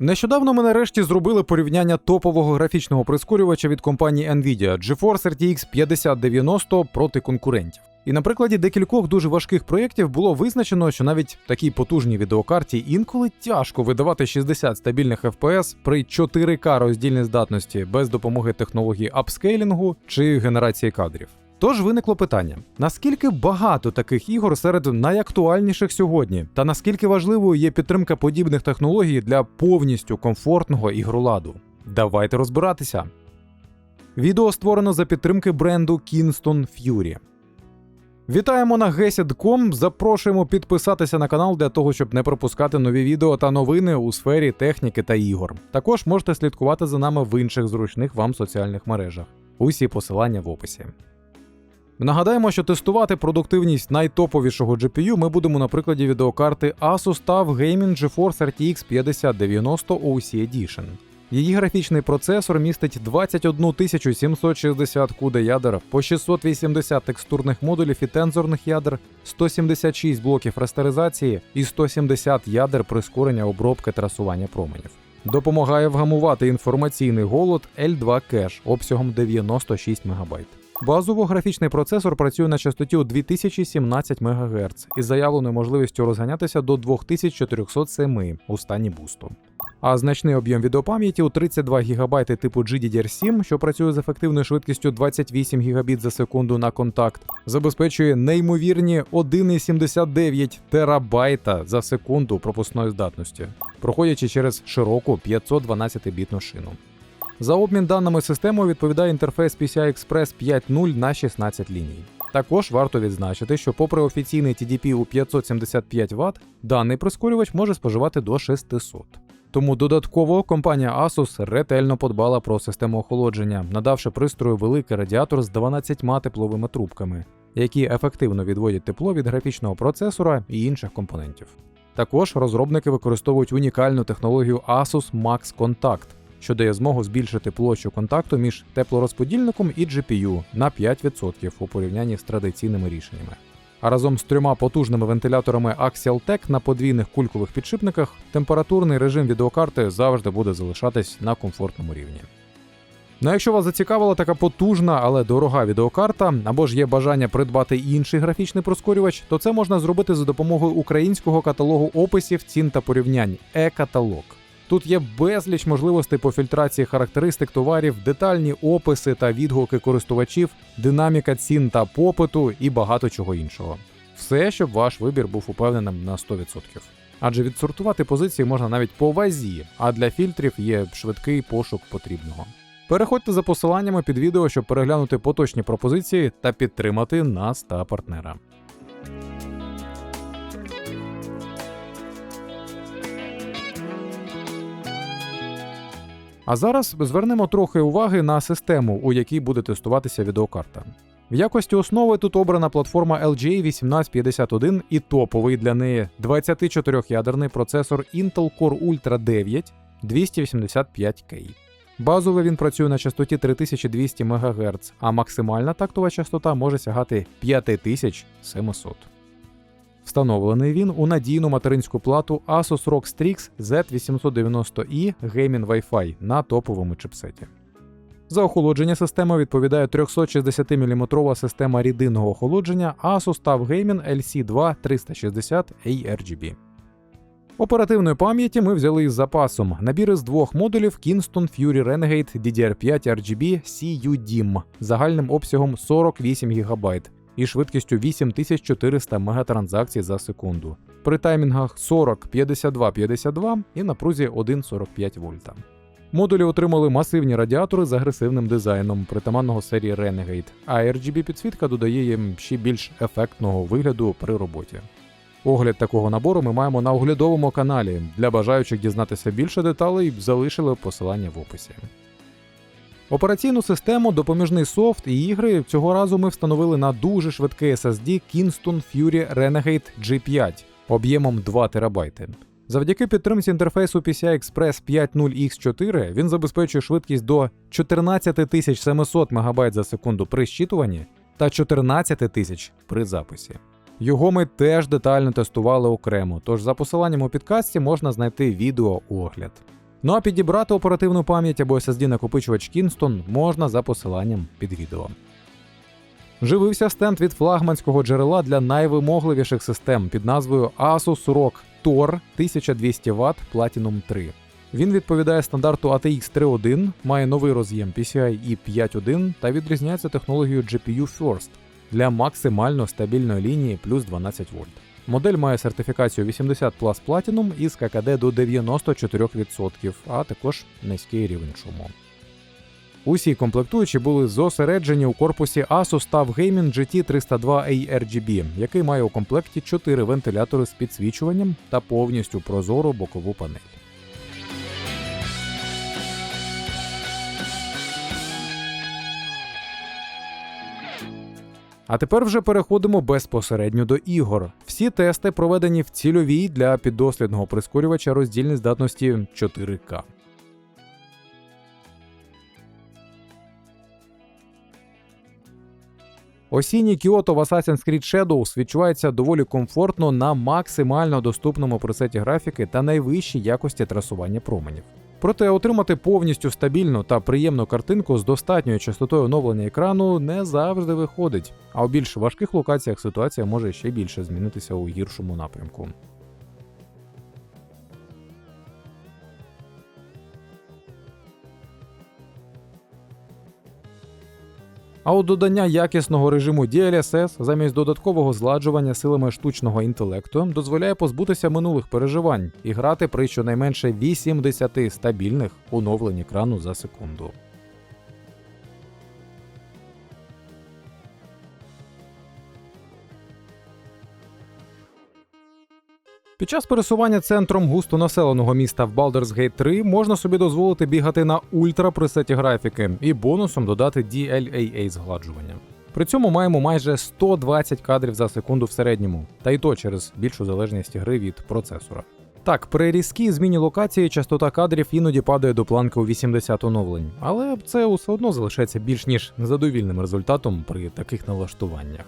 Нещодавно ми нарешті зробили порівняння топового графічного прискорювача від компанії Nvidia GeForce RTX 5090 проти конкурентів. І на прикладі декількох дуже важких проєктів було визначено, що навіть такій потужній відеокарті інколи тяжко видавати 60 стабільних FPS при 4К роздільній здатності без допомоги технології апскейлінгу чи генерації кадрів. Тож виникло питання: наскільки багато таких ігор серед найактуальніших сьогодні, та наскільки важливою є підтримка подібних технологій для повністю комфортного ігроладу? Давайте розбиратися. Відео створено за підтримки бренду Kingston Fury. Вітаємо на GESID.com, Запрошуємо підписатися на канал для того, щоб не пропускати нові відео та новини у сфері техніки та ігор. Також можете слідкувати за нами в інших зручних вам соціальних мережах. Усі посилання в описі. Нагадаємо, що тестувати продуктивність найтоповішого GPU ми будемо на прикладі відеокарти Asus TUF Gaming GeForce RTX 5090 OC Edition. Її графічний процесор містить 21 760 CUDA ядер, по 680 текстурних модулів і тензорних ядер, 176 блоків растеризації і 170 ядер прискорення обробки трасування променів. Допомагає вгамувати інформаційний голод L2 кеш обсягом 96 МБ. Базово графічний процесор працює на частоті у 2017 МГц із заявленою можливістю розганятися до 2407 у стані бусту. А значний об'єм відеопам'яті у 32 ГБ типу GDDR7, що працює з ефективною швидкістю 28 Гбіт за секунду на контакт, забезпечує неймовірні 1,79 терабайта за секунду пропускної здатності, проходячи через широку 512-бітну шину. За обмін даними системою відповідає інтерфейс PCI Express 5.0 на 16 ліній. Також варто відзначити, що, попри офіційний TDP у 575 Вт, даний прискорювач може споживати до 600. Тому додатково компанія Asus ретельно подбала про систему охолодження, надавши пристрою великий радіатор з 12 тепловими трубками, які ефективно відводять тепло від графічного процесора і інших компонентів. Також розробники використовують унікальну технологію Asus Max Contact, що дає змогу збільшити площу контакту між теплорозподільником і GPU на 5% у порівнянні з традиційними рішеннями. А разом з трьома потужними вентиляторами Axial Tech на подвійних кулькових підшипниках температурний режим відеокарти завжди буде залишатись на комфортному рівні. Ну а якщо вас зацікавила така потужна, але дорога відеокарта, або ж є бажання придбати інший графічний прискорювач, то це можна зробити за допомогою українського каталогу описів, цін та порівнянь е-каталог. Тут є безліч можливостей по фільтрації характеристик товарів, детальні описи та відгуки користувачів, динаміка цін та попиту і багато чого іншого. Все, щоб ваш вибір був упевненим на 100%. Адже відсортувати позиції можна навіть по вазі, а для фільтрів є швидкий пошук потрібного. Переходьте за посиланнями під відео, щоб переглянути поточні пропозиції та підтримати нас та партнера. А зараз звернемо трохи уваги на систему, у якій буде тестуватися відеокарта. В якості основи тут обрана платформа LGA 1851 і топовий для неї 24-ядерний процесор Intel Core Ultra 9 285K. Базово він працює на частоті 3200 МГц, а максимальна тактова частота може сягати 5700. Встановлений він у надійну материнську плату Asus ROG Strix Z890i Gaming Wi-Fi на топовому чипсеті. За охолодження системи відповідає 360-мм система рідинного охолодження Asus TUF Gaming LC2 360 ARGB. Оперативної пам'яті ми взяли із запасом набір із двох модулів Kingston Fury Renegade DDR5 RGB CUDIM загальним обсягом 48 ГБ і швидкістю 8400 мегатранзакцій за секунду. При таймінгах 40, 52, 52 і напрузі 1,45 вольта. Модулі отримали масивні радіатори з агресивним дизайном притаманного серії Renegade, а RGB підсвітка додає їм ще більш ефектного вигляду при роботі. Огляд такого набору ми маємо на оглядовому каналі. Для бажаючих дізнатися більше деталей залишили посилання в описі. Операційну систему, допоміжний софт і ігри цього разу ми встановили на дуже швидкий SSD Kingston Fury Renegade G5 об'ємом 2 ТБ. Завдяки підтримці інтерфейсу PCI Express 5.0X4 він забезпечує швидкість до 14700 МБ за секунду при щитуванні та 14 тисяч при записі. Його ми теж детально тестували окремо, тож за посиланням у підкасті можна знайти відео огляд. Ну а підібрати оперативну пам'ять або SSD накопичувач Kingston можна за посиланням під відео. Живився стенд від флагманського джерела для найвимогливіших систем під назвою Asus ROG TOR 1200 Вт Platinum 3. Він відповідає стандарту ATX 3.1, має новий роз'єм PCIe 5.1 та відрізняється технологією GPU First для максимально стабільної лінії плюс 12 вольт. Модель має сертифікацію 80 Plus Platinum із ККД до 94%, а також низький рівень шуму. Усі комплектуючі були зосереджені у корпусі Asus TUF Gaming GT 302 ARGB, який має у комплекті 4 вентилятори з підсвічуванням та повністю прозору бокову панель. А тепер вже переходимо безпосередньо до ігор. Всі тести проведені в цільовій для піддослідного прискорювача роздільній здатності 4К. Осінній Кіото в Assassin's Creed Shadows відчувається доволі комфортно на максимально доступному пресеті графіки та найвищій якості трасування променів. Проте отримати повністю стабільну та приємну картинку з достатньою частотою оновлення екрану не завжди виходить, а у більш важких локаціях ситуація може ще більше змінитися у гіршому напрямку. А от додання якісного режиму DLSS замість додаткового зладжування силами штучного інтелекту дозволяє позбутися минулих переживань і грати при щонайменше 80 стабільних оновлень екрану за секунду. Під час пересування центром густонаселеного міста в Baldur's Gate 3 можна собі дозволити бігати на ультра пресеті графіки і бонусом додати DLAA згладжування. При цьому маємо майже 120 кадрів за секунду в середньому, та й то через більшу залежність гри від процесора. Так, при різкій зміні локації частота кадрів іноді падає до планки у 80 оновлень, але це все одно залишається більш ніж задовільним результатом при таких налаштуваннях.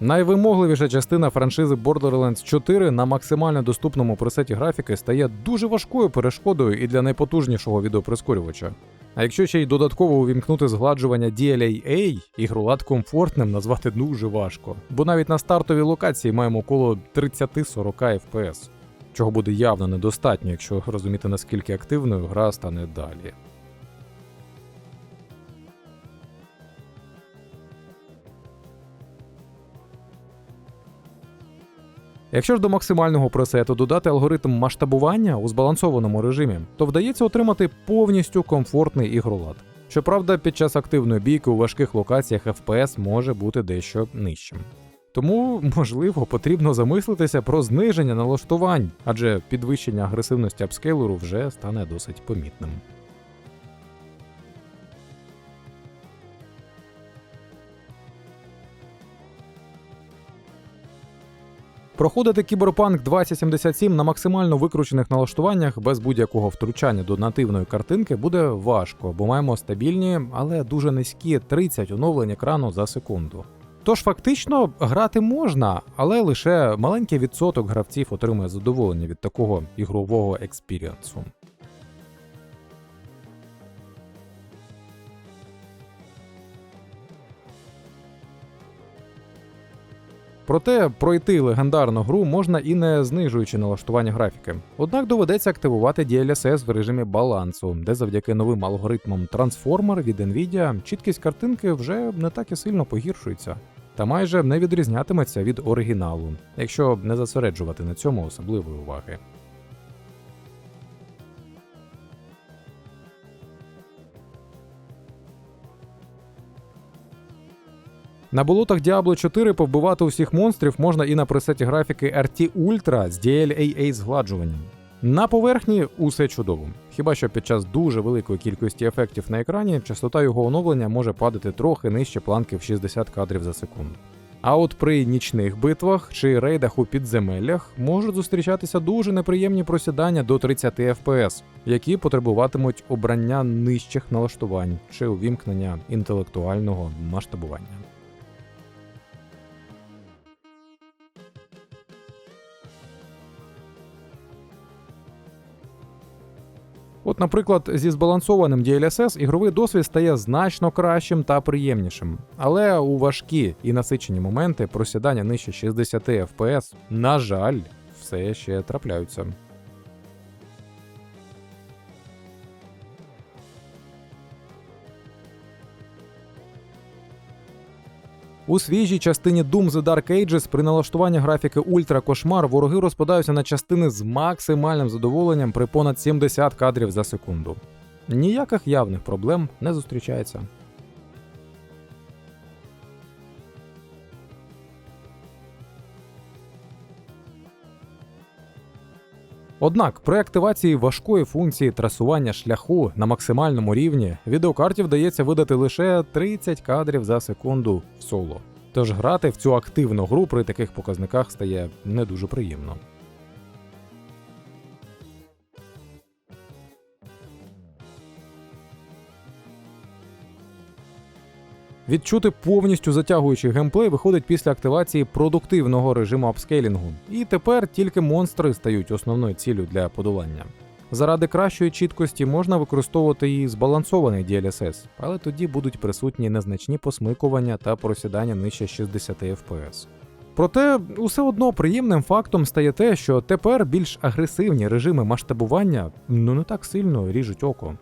Найвимогливіша частина франшизи Borderlands 4 на максимально доступному пресеті графіки стає дуже важкою перешкодою і для найпотужнішого відеоприскорювача. А якщо ще й додатково увімкнути згладжування DLAA, ігролад комфортним назвати дуже важко, бо навіть на стартовій локації маємо около 30-40 FPS, чого буде явно недостатньо, якщо розуміти наскільки активною гра стане далі. Якщо ж до максимального пресету додати алгоритм масштабування у збалансованому режимі, то вдається отримати повністю комфортний ігролад. Щоправда, під час активної бійки у важких локаціях FPS може бути дещо нижчим. Тому, можливо, потрібно замислитися про зниження налаштувань, адже підвищення агресивності апскейлеру вже стане досить помітним. Проходити кіберпанк 2077 на максимально викручених налаштуваннях без будь-якого втручання до нативної картинки буде важко, бо маємо стабільні, але дуже низькі 30 оновлень екрану за секунду. Тож фактично грати можна, але лише маленький відсоток гравців отримує задоволення від такого ігрового експіріансу. Проте пройти легендарну гру можна і не знижуючи налаштування графіки. Однак доведеться активувати DLSS в режимі балансу, де завдяки новим алгоритмам Transformer від Nvidia чіткість картинки вже не так і сильно погіршується. Та майже не відрізнятиметься від оригіналу, якщо не зосереджувати на цьому особливої уваги. На болотах Diablo 4 повбивати усіх монстрів можна і на пресеті графіки RT Ultra з DLAA згладжуванням. На поверхні усе чудово. Хіба що під час дуже великої кількості ефектів на екрані частота його оновлення може падати трохи нижче планки в 60 кадрів за секунду. А от при нічних битвах чи рейдах у підземеллях можуть зустрічатися дуже неприємні просідання до 30 FPS, які потребуватимуть обрання нижчих налаштувань чи увімкнення інтелектуального масштабування. От, наприклад, зі збалансованим DLSS ігровий досвід стає значно кращим та приємнішим. Але у важкі і насичені моменти просідання нижче 60 FPS, на жаль, все ще трапляються. У свіжій частині Doom The Dark Ages при налаштуванні графіки Ультра Кошмар вороги розпадаються на частини з максимальним задоволенням при понад 70 кадрів за секунду. Ніяких явних проблем не зустрічається. Однак при активації важкої функції трасування шляху на максимальному рівні відеокарті вдається видати лише 30 кадрів за секунду в соло. Тож грати в цю активну гру при таких показниках стає не дуже приємно. Відчути повністю затягуючий геймплей виходить після активації продуктивного режиму апскейлінгу, і тепер тільки монстри стають основною ціллю для подолання. Заради кращої чіткості можна використовувати і збалансований DLSS, але тоді будуть присутні незначні посмикування та просідання нижче 60 FPS. Проте усе одно приємним фактом стає те, що тепер більш агресивні режими масштабування ну не так сильно ріжуть око.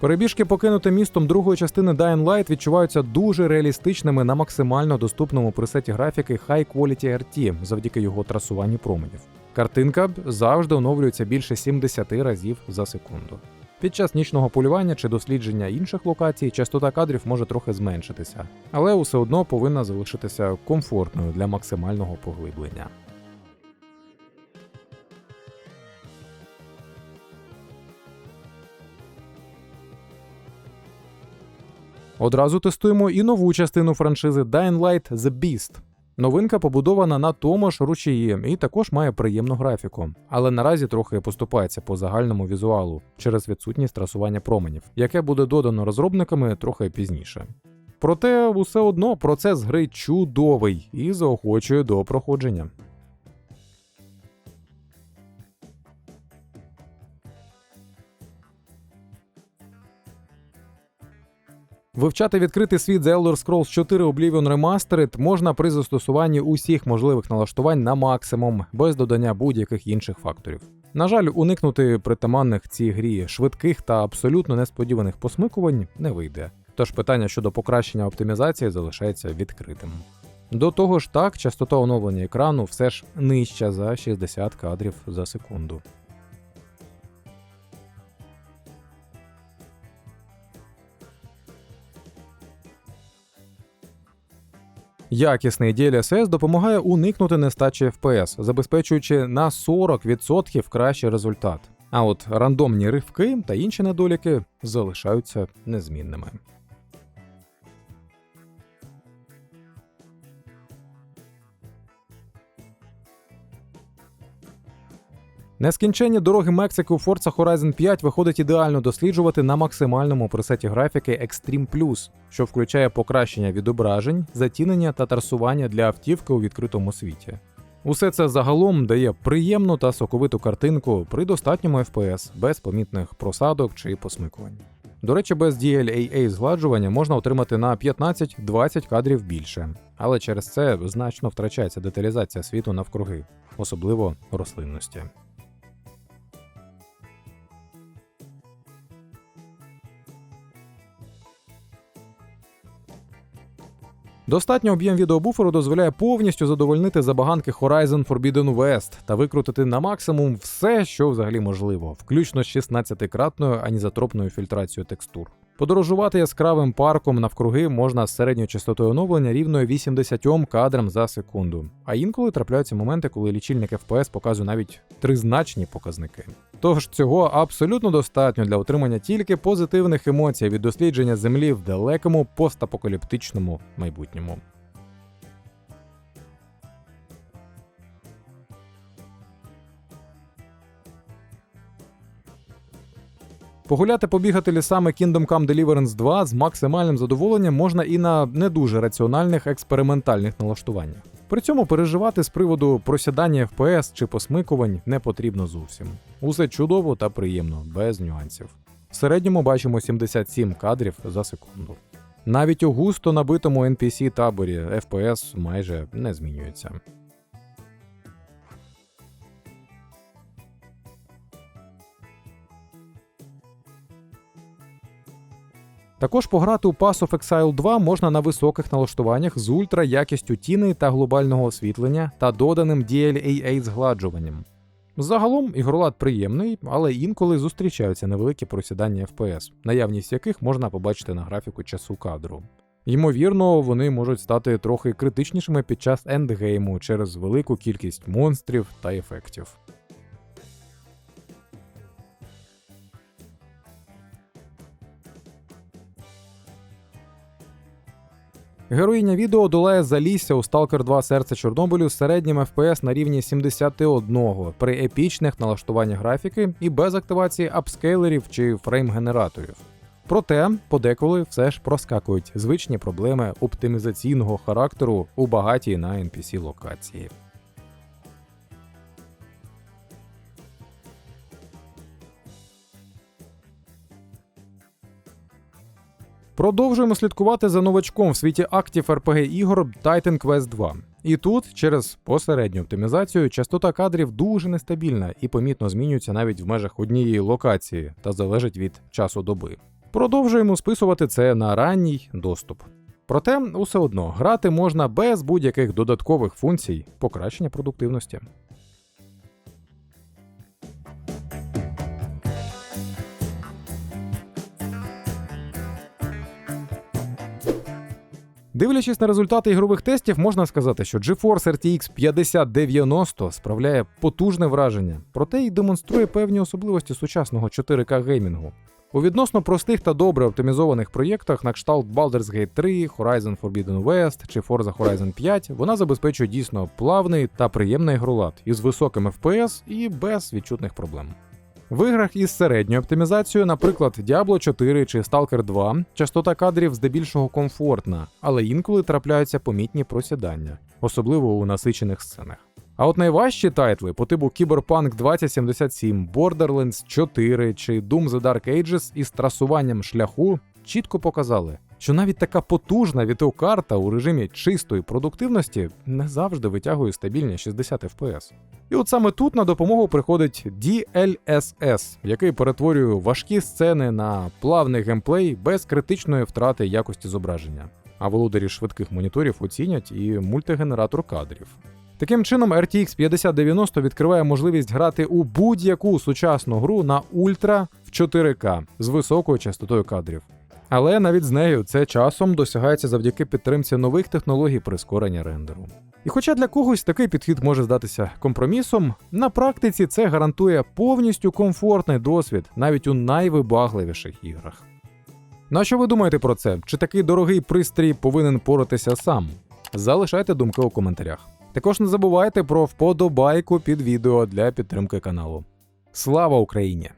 Перебіжки покинути містом другої частини Dying Light відчуваються дуже реалістичними на максимально доступному пресеті графіки High Quality RT завдяки його трасуванню променів. Картинка завжди оновлюється більше 70 разів за секунду. Під час нічного полювання чи дослідження інших локацій частота кадрів може трохи зменшитися, але усе одно повинна залишитися комфортною для максимального поглиблення. Одразу тестуємо і нову частину франшизи Dying Light The Beast. Новинка побудована на тому ж ручії і також має приємну графіку, але наразі трохи поступається по загальному візуалу через відсутність трасування променів, яке буде додано розробниками трохи пізніше. Проте, усе одно процес гри чудовий і заохочує до проходження. Вивчати відкритий світ The Elder Scrolls 4 Oblivion Remastered можна при застосуванні усіх можливих налаштувань на максимум, без додання будь-яких інших факторів. На жаль, уникнути притаманних цій грі швидких та абсолютно несподіваних посмикувань не вийде. Тож питання щодо покращення оптимізації залишається відкритим. До того ж, так, частота оновлення екрану все ж нижча за 60 кадрів за секунду. Якісний DLSS допомагає уникнути нестачі FPS, забезпечуючи на 40% кращий результат. А от рандомні ривки та інші недоліки залишаються незмінними. Нескінченні дороги Мексики у Forza Horizon 5 виходить ідеально досліджувати на максимальному пресеті графіки Extreme Plus, що включає покращення відображень, затінення та трасування для автівки у відкритому світі. Усе це загалом дає приємну та соковиту картинку при достатньому FPS, без помітних просадок чи посмикувань. До речі, без DLAA згладжування можна отримати на 15-20 кадрів більше, але через це значно втрачається деталізація світу навкруги, особливо рослинності. Достатньо об'єм відеобуферу дозволяє повністю задовольнити забаганки Horizon Forbidden West та викрутити на максимум все, що взагалі можливо, включно з 16-кратною анізотропною фільтрацією текстур. Подорожувати яскравим парком навкруги можна з середньою частотою оновлення рівною 80 кадрам за секунду. А інколи трапляються моменти, коли лічильник FPS показує навіть тризначні показники. Тож цього абсолютно достатньо для отримання тільки позитивних емоцій від дослідження землі в далекому постапокаліптичному майбутньому. Погуляти побігати лісами Kingdom Come Deliverance 2 з максимальним задоволенням можна і на не дуже раціональних експериментальних налаштуваннях. При цьому переживати з приводу просідання FPS чи посмикувань не потрібно зовсім. Усе чудово та приємно, без нюансів. В середньому бачимо 77 кадрів за секунду. Навіть у густо набитому NPC таборі FPS майже не змінюється. Також пограти у Pass of Exile 2 можна на високих налаштуваннях з ультра якістю тіни та глобального освітлення та доданим DLAA згладжуванням. Загалом ігролад приємний, але інколи зустрічаються невеликі просідання FPS, наявність яких можна побачити на графіку часу кадру. Ймовірно, вони можуть стати трохи критичнішими під час ендгейму через велику кількість монстрів та ефектів. Героїня відео долає залісся у Stalker 2 серце Чорнобилю з середнім FPS на рівні 71 при епічних налаштуваннях графіки і без активації апскейлерів чи фрейм-генераторів. Проте подеколи все ж проскакують звичні проблеми оптимізаційного характеру у багатій на NPC локації. Продовжуємо слідкувати за новачком в світі актів RPG ігор Titan Quest 2. І тут, через посередню оптимізацію, частота кадрів дуже нестабільна і помітно змінюється навіть в межах однієї локації та залежить від часу доби. Продовжуємо списувати це на ранній доступ. Проте, усе одно, грати можна без будь-яких додаткових функцій покращення продуктивності. Дивлячись на результати ігрових тестів, можна сказати, що GeForce RTX 5090 справляє потужне враження, проте й демонструє певні особливості сучасного 4К геймінгу. У відносно простих та добре оптимізованих проєктах на кшталт Baldur's Gate 3, Horizon Forbidden West чи Forza Horizon 5 вона забезпечує дійсно плавний та приємний ігролад із високим FPS і без відчутних проблем. В іграх із середньою оптимізацією, наприклад, Diablo 4 чи Stalker 2, частота кадрів здебільшого комфортна, але інколи трапляються помітні просідання, особливо у насичених сценах. А от найважчі тайтли по типу Cyberpunk 2077, Borderlands 4 чи Doom The Dark Ages із трасуванням шляху чітко показали, що навіть така потужна відеокарта у режимі чистої продуктивності не завжди витягує стабільні 60 FPS. І от саме тут на допомогу приходить DLSS, який перетворює важкі сцени на плавний геймплей без критичної втрати якості зображення. А володарі швидких моніторів оцінять і мультигенератор кадрів. Таким чином, RTX 5090 відкриває можливість грати у будь-яку сучасну гру на ультра в 4К з високою частотою кадрів. Але навіть з нею це часом досягається завдяки підтримці нових технологій прискорення рендеру. І хоча для когось такий підхід може здатися компромісом, на практиці це гарантує повністю комфортний досвід навіть у найвибагливіших іграх. На що ви думаєте про це? Чи такий дорогий пристрій повинен поратися сам? Залишайте думки у коментарях. Також не забувайте про вподобайку під відео для підтримки каналу. Слава Україні!